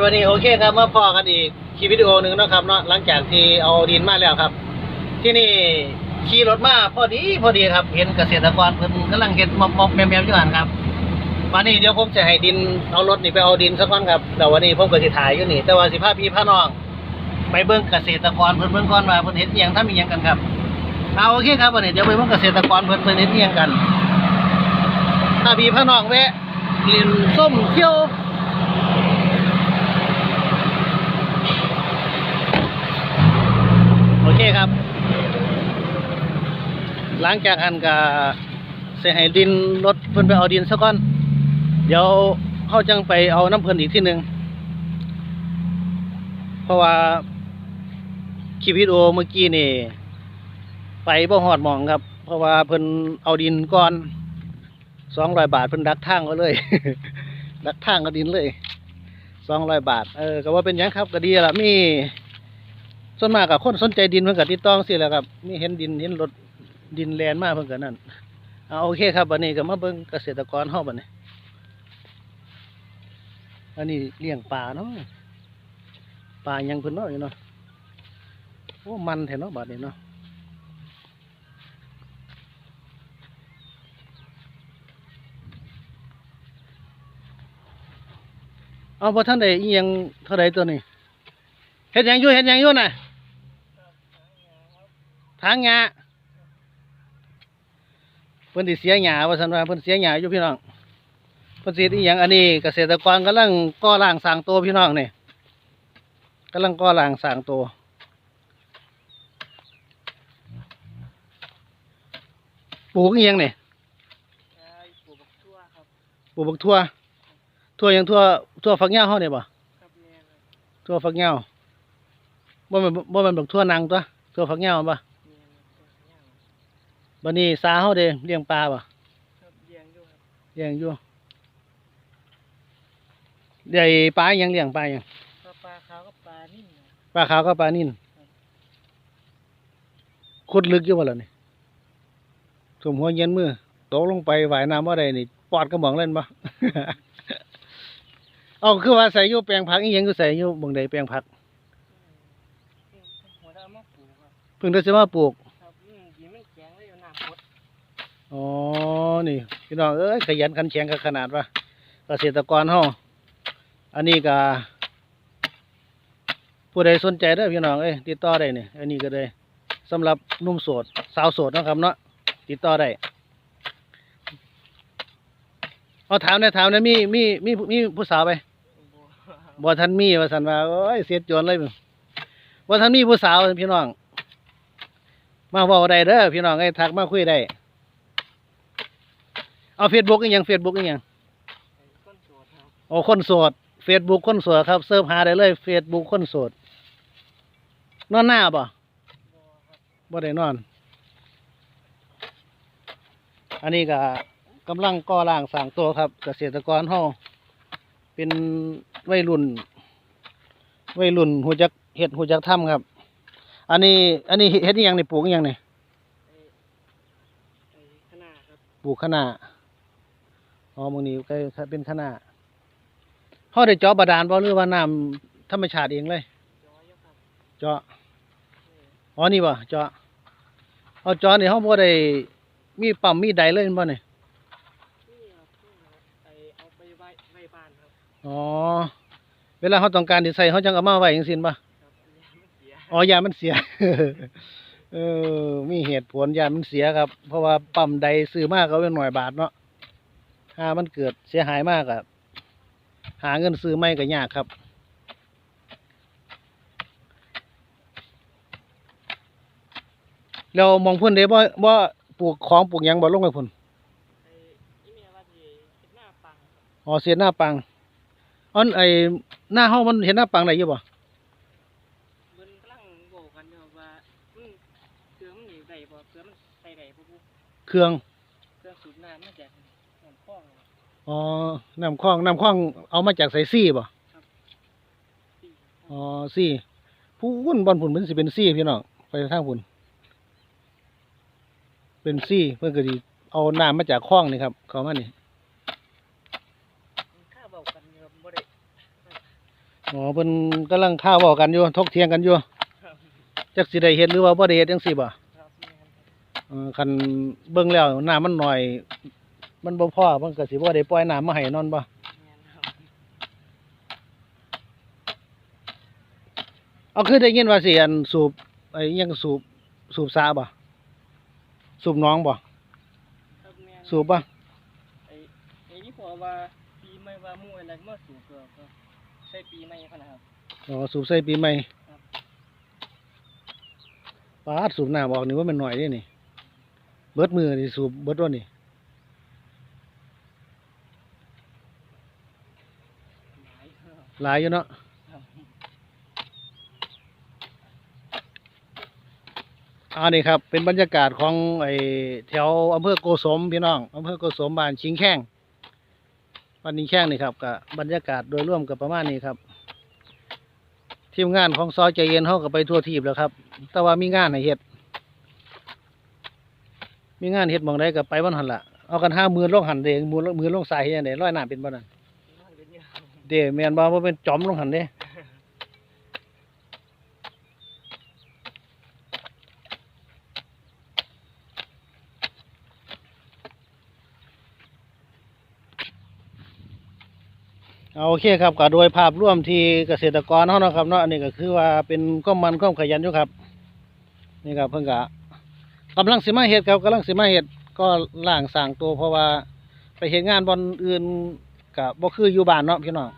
วันนี้โอเคครับมาพอกันอีกคลิปวิดีโอหนึ่งนะครับเนาะหลังจากที่เอาดินมาแล้วครับ ที่นี่ขี่รถมาพอดีพอดีครับ เห็นเกษตรกรเพิ่นกำลังเฮ็ดมอบมอบแมมแมมอยู่หันครับวันนี้เดี๋ยวผมจะให้ดินเอารถนี่ไปเอาดินสักก่อนครับแต่วันนี้ผมก็สิถ่ายอยู่นี่ แต่ว่าสิพาพี่พาน้อง ไปเบิ่งเกษตรกรเพิ่นเบิ่งก่อนว่าเพิ่นเฮ็ดอิหยังทำอียังกันครับเอาโอเคครับวันนี้เดี๋ยวไปเบิ่งเกษตรกรเพิ่นเพิ่นเฮ็ดอิหยังกันถ้าพี่พาน้องแวะเรียนส้มเที่ยว โอ เคครับ หลังจากอันก็เสียให้ดินรถเพิ่นไปเอาดินซะก่อน เดี๋ยวเขาจังไปเอาน้ำเพิ่นอีกที่หนึ่งเพราะว่าคลิปวิดีโอเมื่อกี้นี่ ไปบ่หอดหมองครับ เพราะว่าเพิ่นเอาดินก่อนสองร้อยบาทเพิ่นดักทางก็เลย ดักทางก็ดินเลยสองร้อยบาท เออก็ว่าเป็นยังครับก็ดีละมี ส่วนมากกับคนสนใจดินเพิ่นก็ติดต้องสิแหละครับมีเห็นดินเห็นรถดินแลนมากเพิ่นก็นั่นเอาโอเคครับวันนี้ก็มาเบิ่งเกษตรกรเฮาบัดนี้ อันนี้เลี้ยงปลาเนาะปลายังเพิ่นเนาะอยู่เนาะโอ้มันแท้เนาะบัดนี้เนาะเอาบ่ทันได้อีหยังเท่าใดตัวนี้เฮ็ดหยังอยู่เฮ็ดหยังอยู่น่ะ ทางหญ้าเพิ่นสิเสียหญ้าว่าซั่นว่าเพิ่นเสียหญ้าอยู่พี่น้องเพิ่นสิเฮ็ดอีหยังอันนี้เกษตรกรกำลังก่อร่างสร้างตัวพี่น้องนี่กำลังก่อร่างสร้างตัวปลูกอีหยังนี่ปลูกบักทั่วครับปลูกบักทั่วทั่วหยังทั่วทั่วฝักยาวเฮานี่บ่ครับแม่ครับทั่วฝักยาวบ่แม่นบ่แม่นบักทั่วนางตัวทั่วฝักยาวบ่แม่ครับย่าง บัดนี้สาเฮาเด้เลี้ยงปลาบ่ครับเลี้ยงอยู่ครับเลี้ยงอยู่เลี้ยงปลายังเลี้ยงปลายังปลาปลาขาวกับปลานิ่มนะปลาขาวกับปลานิ่นขุดลึกอยู่บ่ล่ะนี่ท่วมหัวเย็นมือตกลงไปว่ายน้ำบ่ได้นี่ปอดกระหม่องเล่นบ่เอาคือว่าใส่อยู่แปลงผักอีหยังคือใส่อยู่บ่งใดแปลงผักอืมหัวดำมาปลูกครับเพิ่งได้สิมาปลูก ครับอืมดินมันแข็งเลยเอาน้ำพด อ๋อ นี่พี่น้องเอ้ยขยันขันแข็งกันขนาดว่าเกษตรกรเฮาอันนี้ก็ผู้ใดสนใจเด้อพี่น้องเอ้ยติดต่อได้นี่อันนี้ก็ได้สำหรับนุ่มโสด สาวโสดนะครับเนาะติดต่อได้เอาถามได้ถามได้มีมีมีมีผู้สาวไปบัวบ่ทันมีว่าสันว่าโอ้ยเสียจวนเลยบ่ทันมีผู้สาวพี่น้อง มาเว้าได้เด้อพี่น้องเอ้ทักมาคุยได้ เอาเฟซบุ๊กอีหยังเฟซบุ๊กอีหยังไอ้ก้นโสดครับโอ้คนโสดเฟซบุ๊กคนโสดครับเสิร์ชหาได้เลยเฟซบุ๊กคนโสดนอนหน้าบ่บัวครับบ่ได้นอน อันนี้ก็กำลังก่อร่างสร้างตัวครับ เกษตรกรเฮาเป็นวัยรุ่นวัยรุ่นหูจักเฮ็ดหูจักทำครับ อันนี้ อันนี้เฮ็ดอีหยังนี่ปลูกอีหยังนี่ไอ้ไอ้ขนาครับปลูกคะน้า อ๋อมื้อนี้ก็เป็นคะน้าเฮาได้เจาะบาดาลบ่หรือว่าน้ำธรรมชาติเองเลยย้อยอยู่ครับเจาะเอออ๋อนี่บ่เจาะเอาเจาะนี่เฮาบ่ได้มีปั๊มมีใดเลยแม่นบ่นี่นี่ครับนี่ครับไอ้เอาไปไว้ไว้บ้านครับอ๋อ เวลาเฮาต้องการสิใส่เฮาจังเอามาไว้จังซี่บ่ครับอันนี้มันเสียอ๋อยามันเสีย เออ มีเหตุผลยามันเสียครับ เพราะว่าปั๊มใดซื้อมากก็เป็นหน่วยบาทเนาะ ถ้ามันเกิดเสียหายมากอะหาเงินซื้อไม่ก็ยากครับแล้วมองเพุ่นเด้บ่บ่ปลูกของปลูกหยังบ่ลงไปพุ่นไอ้อีเมียว่าที่เฮ็ดหน้าปังครับอ๋อเสียหน้าปังอันไอ้หน้าเฮามันเห็นหน้าปังได้อยู่บ่เพิ่นกำลังโบกันอยู่ว่ามันเครื่องมันหนีได้บ่เครื่องมันใส่ได้บ่บุเครื่อง อ๋อ น้ำคลอง น้ำคลอง เอามาจากใส่ซี่บ่ที่อ๋อซี่ผู้วุ่นบอลผุนมันสิเป็นซี่พี่น้อง ไปทางผุนเป็นซี่เพื่อนก็ดีเอาน้ำมาจากคลองนี่ครับเขามานี่ข้าเบากันอยู่ครับบ่ได้อ๋อเพิ่นกำลังข้าวเว้ากันอยู่ทกเถียงกันอยู่ครับจักสิได้เฮ็ดหรือว่าบ่ได้เฮ็ดจังซี่บ่ครับแม่นครับเออคันเบิ่งแล้วน้ำมันน้อย มันบ่พอมันก็สิบ่ได้ปล่อยน้ำมาให้นอนบ่แม่นครับเอาคือได้ยินว่าสิอันสูบไอ้อิหยังสูบสูบสาบ่สูบหน้องบ่ครับแม่นสูบบ่ไอ้ไอ้ที่พอว่าปีใหม่ว่าหมู่อะไรมาสู่ก็ก็ใช้ปีใหม่พะนะครับอ๋อสูบใส่ปีใหม่ครับปาดสูบน้ำออกนี่ว่ามันน้อยเด้นี่เบิดมือนี่สูบเบิดว่านี่ หลายครับ หลายอยู่เนาะอันนี้ครับ เป็นบรรยากาศของไอ้แถวอำเภอโกสมพี่น้องอำเภอโกสมบ้านชิงแข้งบ้านชิงแข้งนี่ครับกับบรรยากาศโดยรวมกับประมาณนี้ครับ ทีมงานของซอยใจเย็นเขาก็ไปทั่วทีบแล้วครับ แต่ว่ามีงานให้เฮ็ด มีงานเฮ็ดหมองใดก็ไปวันหันละเอากันห้ามือลงหันเด้มือลงมือลงสายเฮ็ดจังไดร้อยหน้ำเป็นบ่นั่นนอนกัน เด้แมนบ่ว่าเป็นจอมลงหันเด้เอาโอเคครับก็โดยภาพรวมที่เกษตรกรเขาเนาะครับเนาะอันนี้ก็คือว่าเป็นก้มมันก้มขยันอยู่ครับ นี่ครับเพิ่งกะกำลังสิมาเฮ็ดครับกำลังสิมาเฮ็ดก็ล่างสร้างตัวเพราะว่าไปเฮ็ดงานบอนอื่นกับบ่คืออยู่บ้านเนาะพี่น้อง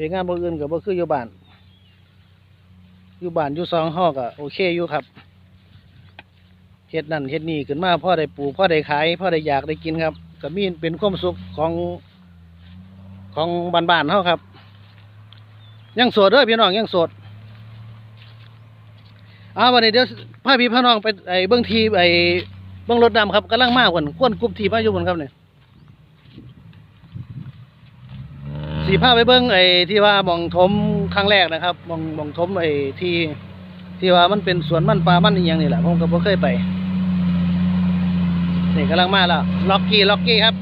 ไปเฮ็ดงานบอนอื่นกับบ่คืออยู่บ้าน อยู่บ้านอยู่ซองห้อก็โอเคอยู่ครับเฮ็ดนั่นเฮ็ดนี่ขึ้นมาพ่อได้ปลูกพ่อได้ขายพ่อได้อยากได้กินครับก็มีเป็นความสุขของของบ้านๆเฮาครับ ยังโสดเด้อพี่น้องยังโสดเอาวันนี้เดี๋ยวพาพี่พาน้องไปไอ้เบิ่งทีไอ้เบิ่งรถดำครับกำลังมาก่อนควนกรุ๊ปทีมาอยู่บนครับเนี่ย สีพาไปเบิ่งไอ้ที่ว่ามองถมครั้งแรกนะครับมองมองถมไอ้ที่ ที่ว่ามันเป็นสวนมันปลามันอีหยังนี่แหละผมก็บ่เคยไปนี่กำลังมาแล้วล็อกกี้ล็อกกี้ครับ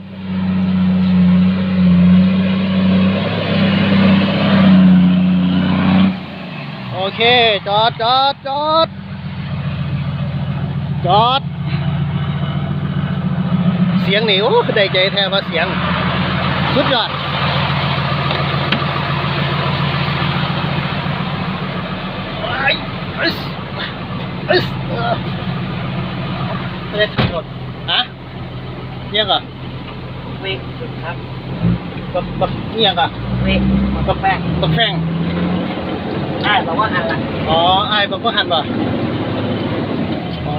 โอเคจอดจอดจอดจอด เสียงนี่โอ้ได้ใจแท้ว่าเสียง สุดยอดไปเอิสเอิสเออ ไม่ได้ทำหมดฮะเนี่ยก่อนเวกครับบักบักเนี่ยก่อนเวกกาแฟบักแฟงใช่บอกว่าหันลังอ๋อไอ้บักก็หันบ่อ๋อ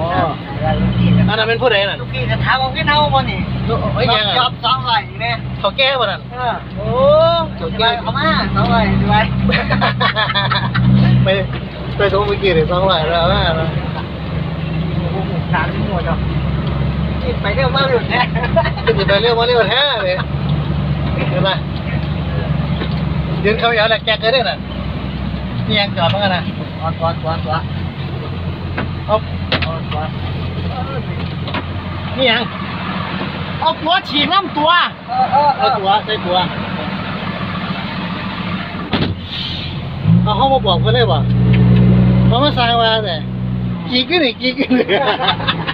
แล้วลูกพี่อันนั้นเป็นผู้ใดน่ะลูกพี่จะถามว่าพี่เน่าบ่นี่เอ้ยยังจออะบสองไหลแม่เขาแก้บ่นั่นเออโอ้จเขาบแก้เขามาสองไหลด้วยไป ไปโทรเมื่อกี้เลยสองร้อยแล้วนะสามสิบหมดอะไปเร็วมากเลยแน่ขึ้นไปเร็วมาเร็วแท้เลยเห็นไหมยืนเขาอย่างแหละแกเกิดได้น่ะนี่ยังจอดมั้งนะตัวตัวตัวตัวเอาตัวตัวนี่ยังเอาตัวฉีกน้ำตัวเออเออเอเอาอตัวใส่ตัวเอาเขามาบอกเพื่อนเลยบ่ เขามาสร้างมาแต่กี่กี่นี่กี่กี่นี่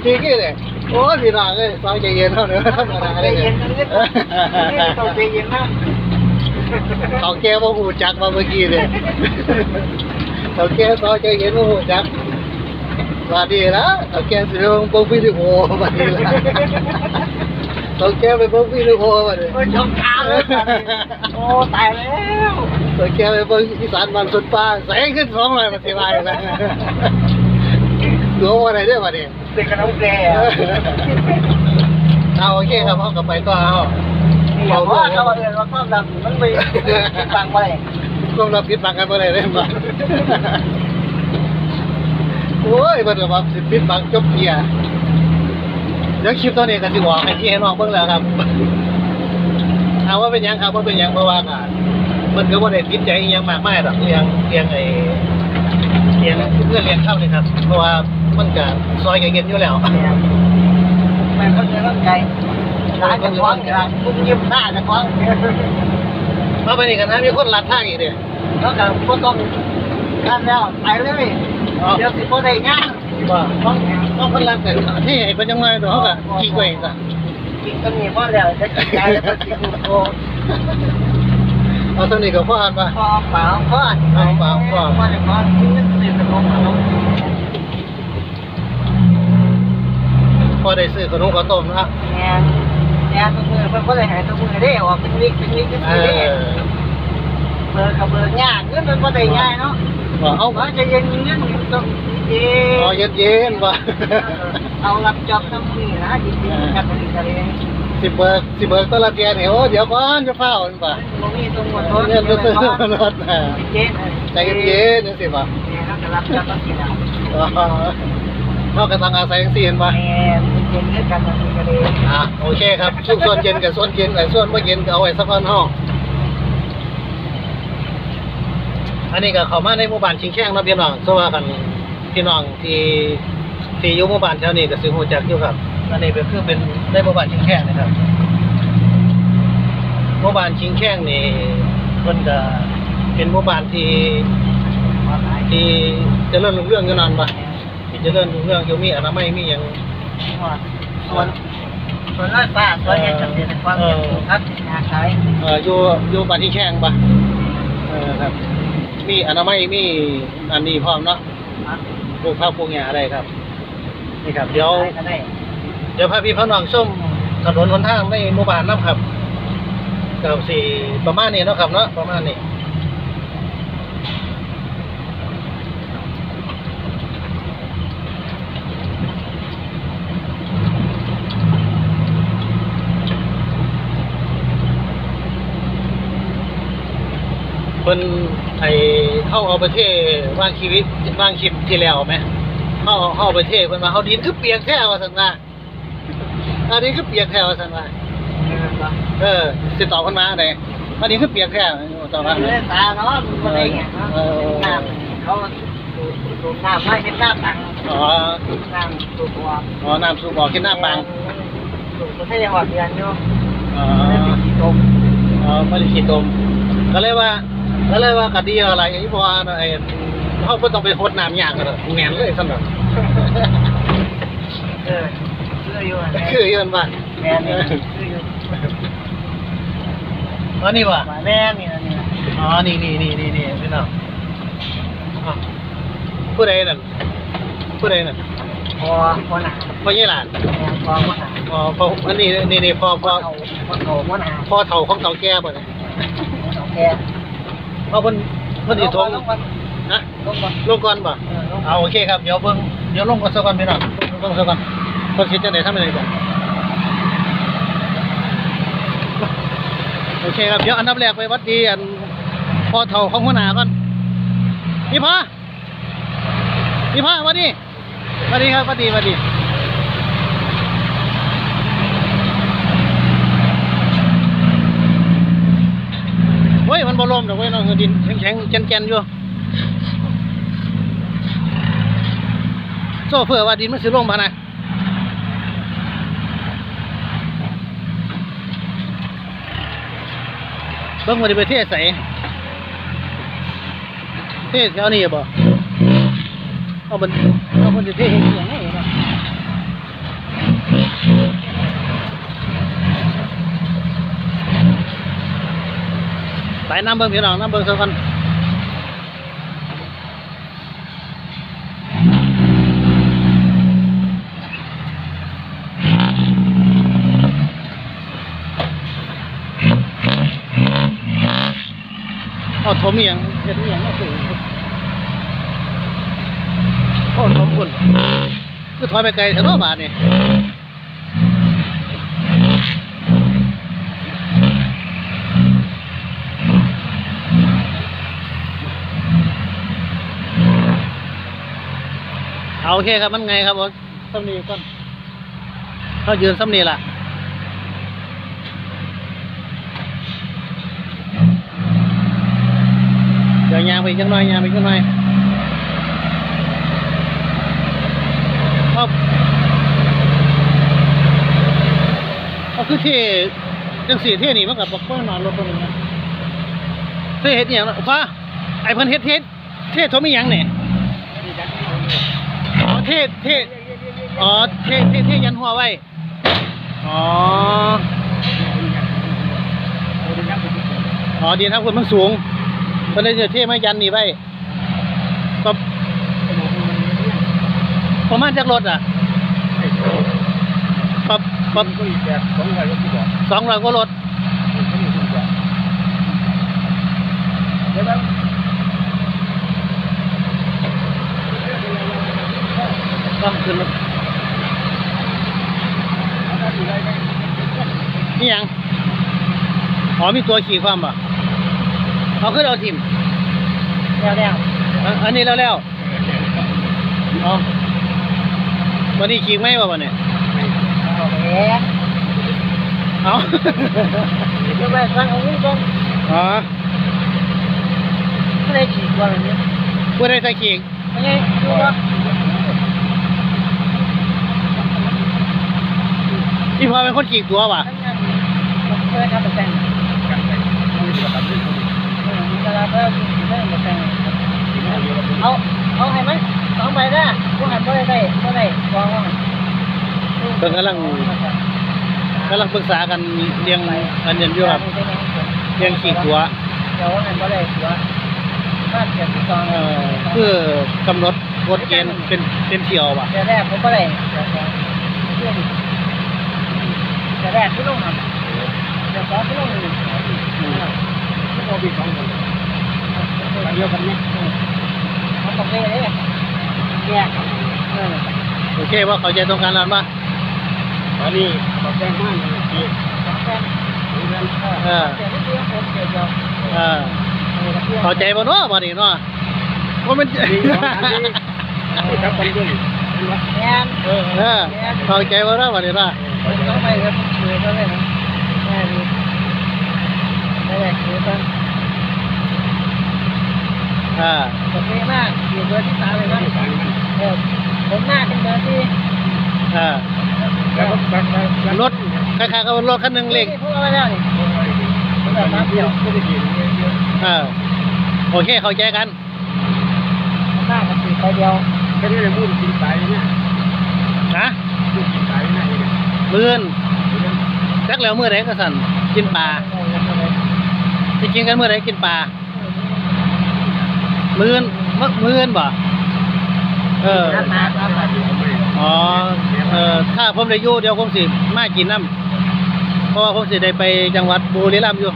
กี่กี่นี่โอ้ยพี่น้องเอ้ยฟังใจเย็นเท่านี้ธรรมดาใจเลยเย็นนะเนี่ยต้องใจเย็นนะเขาแก้ว่าหูจักมาเมื่อกี้เลยเขาแก้ซอยใจเย็นว่าหูจักมาดีละเขาแก้สิลงโป๊วิดีโอมาดีละ เขาแก้ไปโป๊วิดีโอมาดิโอ้ยชมกลางเลยโอ้ตายแล้วเขาแก้ไปเบิ่งอีสานบ้านสุดป้าแสงขึ้นสองหน่อยมาสิวายนะตัวว่าอะไรได้มาดิเป็นกระน้ำแก่เอาโอเคครับเขากลับไปต่อเอาอย่าว่าเขาเรียนว่าความดังมันไม่ฟังไปต้องรับผิดบังกันบ่ได้เลยมาโอ้ยเบิ่งว่าสิปิดบังจบเกียร์ ดี๋ยวคลิปตัวนี้ก็สิออกให้พี่ให้น้องเบิ่งแล้วครับถามว่าเป็นหยังครับว่าเป็นหยังเพราะว่าก็มันก็บ่ได้ติดใจอิหยังมากมายดอกเรื่องเรื่องไอ้เรื่องเพื่อนเรียนเข้านี่ครับ เพราะว่ามันก็ซอยกันเย็นอยู่แล้วมันเขาจะร่างกายร้านจะคว้างร้านคุณยิ้มหน้าจะคว้างมาไปนี่กันนะมีคนลัดทางอีกเด้เแล้วก็บ่ต้องการแล้วไปเลยอ๋อเดี๋ยวสิบ่ได้งาน ว่าต้องต้องเพิ่นรับกันที่ให้เพิ่นจังไงตัวเขาก็กี่กว่าก็กินกันนี่บ่แล้วจะกินใจแล้วก็สิกูโตเอาสนิทกับพ่ออันป่ะพอเปล่าพ่อเอาเปล่าพ่อพ่อได้พอกินเงินสิเป็นของเราพ่อได้ซื้อขนมข้าวต้มนะแม่แม่ตัวมือเพิ่นบ่ได้ให้ตัวมือเด้ออกเป็นวิกเป็นวิกเป็นเอวิกเด้เบอร์กับเบอร์ยากเงินมันบ่ได้ง่ายเนาะ ว่าเอาเอาจะเย็นเงินต้องเย็พอเย็นเย็นๆว่าเอารับจอบทำนี่นะจริงๆกันนี่กันเลยสิเบิกสิเบิกตัวละเทียนี่โอ้เดี๋ยวก่อนจะเฝ้ามันป่ะบ่มีตรงหมดรถเงินรู้สึกมันรถนะเย็นใจเย็นๆนี่สิป่ะเนี่ยครับรับจอบต้องกินแล้วนอกจากทางอาศัยยังสี่เห็นป่ะแม่เย็นเงินกันนี่กันเลยอะโอเคครับช่วงส่วนเย็นกับส่วนเย็นไอ้ส่วนไม่เย็นก็เอาไว้สักพันห้อง อันนี้ก็เข้ามาในหมู่บ้านชิงแข้งเนาะพี่น้องเพราะว่ากันพี่น้องที่ที่อยู่หมู่บ้านแถวนี้ก็สิฮู้จักอยู่ครับอันนี้ก็คือเป็นในหมู่บ้านชิงแข้งนะครับหมู่บ้านชิงแข้งนี่เพิ่นก็เป็นหมู่บ้านที่ที่เจริญรุ่งเรืองอยู่นั่นปะที่เจริญรุ่งเรืองอยู่มีอนามัยมีหยังส่วนส่วนร้อยฟ้าส่วนยังจะเป็นความเป็นครับงานขายเอ่ออยู่อยู่บ้านที่แข้งปะเออครับ มีอนามัยมีอันนี้พร้อมเนาะปลูกผักปลูกหญ้าอะไรครับ นี่ครับ เดี๋ยว ก็ได้เดี๋ยวพาพี่พ่อน้องส้มถนนหนทางในหมู่บ้านน้ำครับกับสี่ประมาณนี้เนาะครับเนาะประมาณนี้ เพิ่นไอ้เข้าเอาไปเทวางชีวิตวางคลิปที่แล้วไหมเข้าเข้าไปเทเพิ่นมาเขาดินคือเปียกแท้ว่าซั่นว่าอันนี้คือเปียกแท้ว่าซั่นว่าเออติดต่อคนมาไหนอันนี้คือเปียกแค่ต่อมาเรื่องตาเนาะมันได้ไงเนาะน้ำเขาสูบน้ำไม่เป็นน้ำตังอ๋อน้ำสูบหัวอ๋อน้ำสูบออกกินน้ำปังสูบไม่ได้หอดเดือนอยู่อ๋อไม่ได้ปีตมอ๋อไม่ได้ขีดตมก็เลยว่า ก็เลยว่ากะดีอะไรอย่างที่พอไอ้เขาไม่ต้องไปโคดน้ำยางกันเลยแงนเลยสำหรับเออคืออยู่คือยืนว่าแม่นี่คืออยู่อ๋อนี่ว่ะแม่นี่นี่อ๋อนี่นี่นี่นี่นี่พี่น้องอ๋อผู้ใดนั่นผู้ใดนั่นพอพอหนาพ่อยี่หลานพอพอหนาอ๋อพ่ออันนี้นี่นี่พ่อพ่อเอาพอโตพอหนาพ่อเฒ่าของเฒ่าแก่บ่เนี่ยโอเค เอาเพิ่นเพิ่นสิทงลงก่อนนะลงก่อนลงก่อนบ่เออลงก่อนเอาโอเคครับเดี๋ยวเบิ่งเดี๋ยวลงก่อนซะก่อนพี่น้องลงซะก่อนเพิ่นสิจังได๋ทำจังได๋ก่อนโอเคครับเดี๋ยวอันดับแรกไปวัดดีอันพ่อเฒ่าของหัวหน้าก่อนพี่พ่อพี่พ่อวัดดีสวัสดีครับวัดดีวัดดี เฮ้ย มันบ่ลมดอกเว้ยน้อดินแข็งๆแกนๆอยู่โซ่เพื่อว่าดินมันสิลงมานะเบิ่งว่าดิไปเทศใส่เทศเอานี่บ่เอามันเอามันจะเทศเห็นอย่างนี้บ่ ไปน้ำเบิ่งพี่น้องน้ำเบิ่งซะก่อนเอาถมอหย่างเห็นอหย่างก็คือโอ้ถมคุณคือถอยไปไกลถึงรอบบาทนี่ เอาโอเคครับมันไงครับผมซ้ำนีก่อนเขายืนซ้ำนีล่ะเดี๋ยวยางไปอีกจังหน่อยยางไปอีกจังหน่อยเอาเอาคือเท่จังสีเท่นี่มันกับปักป้อนนอนรถตรงนี้นะเท่เห็ดอหย่างนะฟ้าไอ้เพิ่นเฮ็ดเฮ็ดเทศทมีหยังเนี่ยอ๋อ เทศเทศอ๋อเทศเทศเทศยันหัวไว้ อ๋อ อ๋อดีครับคุณมันสูงเพิ่นเลยจะเทศมายันนี่ไว้ก็ประมาณจักรถอะปรับปรับสองร้อยกว่ารถ ต้องขึ้นรถนี่ยัง อ๋อมีตัวขี่ความป่ะเอาขึ้นเอาทิมแล้วแล้วอันอันนี้แล้วแล้วอ๋อวันนี้ขี่ไหมวะวันนี้โอเคเอา เดี๋ยวไปฟังเอาวิ่งก่อนอ๋อไม่ได้ขี่กว่าแบบนี้ผู้ใดใส่ขี่ไม่ไงดูว่าพี่พอเป็นคนขี่ตัวป่ะทำงานมันเคยทำเป็นแต่งเออ มีเวลาเพิ่มเพิ่มเป็นแต่งเอาเอาให้มันสองใบได้พวกหันบ่ได้ได้บ่ได้วางว่าเพิ่นกำลังกำลังปรึกษากันเรียงอันเรียนอยู่ครับเรียงขี่ตัวเดี๋ยวหันบ่ได้หัวถ้าเกิดสองเอ่อคือกำหนดกฎเกณฑ์เป็นเป็นเที่ยวป่ะเดี๋ยวแรกผมบ่ได้เดี๋ยวสองเดี๋ยวแรกที่ลงหันเดี๋ยวสองที่ลงนี่ที่โมบิสองคน เดียวกันเนี่ยมันต้องเลยเนี่ยแยกเออโอเคว่าเขาใจตรงกันแล้วป่ะตอนนี้บอกแจ้งมากเลยที่สองแจ้งเออเดี๋ยวที่ผมเดี๋ยวเดี๋ยวเออเข้าใจบ่เนาะบ่นี่เนาะว่ามันครับคนด้วยแอนเออเออเข้าใจบ่เนาะบ่นี่เนาะต้องไปครับคือก็เลยนะแม่ดีได้เลยคือตอน อ่าผมดีมากอยู่เบอร์ที่สามเลยนะเออผมหน้าเป็นเบอร์ที่อ่ารถคล้ายๆกับรถคันหนึงเล็กพวกเราแล้วนี่แบบน้ำเดียวเออโอเคเข้าใจกันหน้ากับสีไปเดียวแค่นี้เลยมูดกินสายเนี่ยนะมูดกินสายเนี่ยมื้อนจักแล้วมื้อใดก็สั่นกินปลาสิกินกันมื้อใดกินปลา มื้อนมื้อมื้อนบ่เออน้ำมาน้ำมาอ๋อเอ่อถ้าผมได้อยู่เดี๋ยวผมสิมากินน้ำเพราะว่าผมสิได้ไปจังหวัดบุรีรัมย์อยู่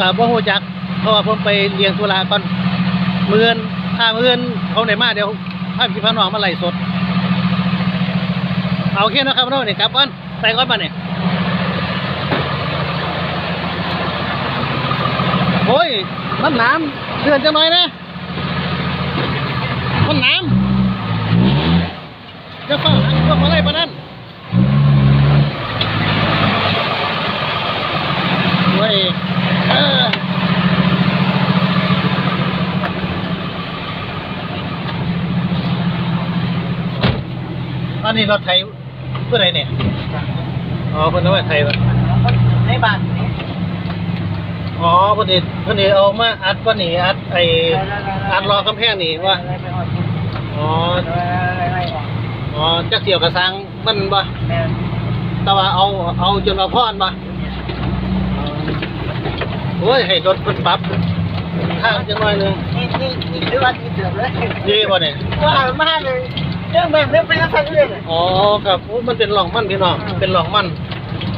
กับบ่ฮู้จัก เพราะว่าผมไปเลี้ยงธุระก่อนมื้อนถ้ามื้อนเขาได้มาเดี๋ยวพาพี่พาน้องมาไล่สด เอาโอเคนะครับเนาะนี่กลับก่อนไปก่อนมาเนี่ยโอ้ย มันน้ำเดือนจังหน่อยนะมันน้ำจะฟ้าหันพวกมาไล่ปะนั่นเว้ยเอออันนี้รถไทยเพื่ออะไรเนี่ย อ๋อเพื่อนเอาไว้ไทยวะในบ้าน อ๋อเพื่อนนี่เพื่อนนี่เอามาอัดก้อนนี่อัดไออัดรอกำแพงนี่ว่าอ๋ออ๋อจักเสี่ยวกระสังมันบ่แต่ว่าเอาเอาจนเอาพอนบ่โอ้ยให้รถเพิ่นปรับทางจังหน่อยหนึงนี่นี่นี่คือว่าที่เดือดเลยดีบ่เนี่ยว่ามาเลยเรื่องแบบนี้เป็นอะไรเรื่องอ๋อครับโอ้มันเป็นหล่องมันพี่น้องเป็นหล่องมัน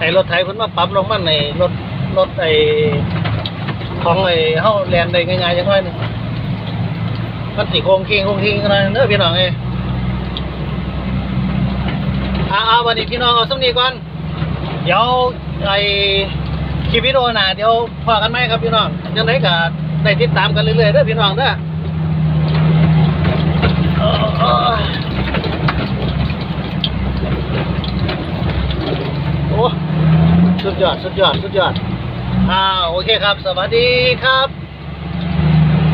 ไอ้รถไถเพิ่นมาปรับหล่องมันในรถรถไอ้ ของไอ้เฮาแลนได้ง่ายๆจังหน่อยหนึงมันสิโค้งคิงโค้งคิงกันน่อยเด้อพี่น้องเอ้ยอ่าวันนี้พี่น้องเอาสำนีก่อน เดี๋ยวไอ้คลิปวิดีโอหน้าเดี๋ยวพอกันไหมครับพี่น้องยังไงก็ได้ติดตามกันเรื่อยๆเด้อพี่น้องเด้อโอ้โอ้โอ้สุดยอดสุดยอดสุดยอด อ่าโอเคครับ สวัสดีครับ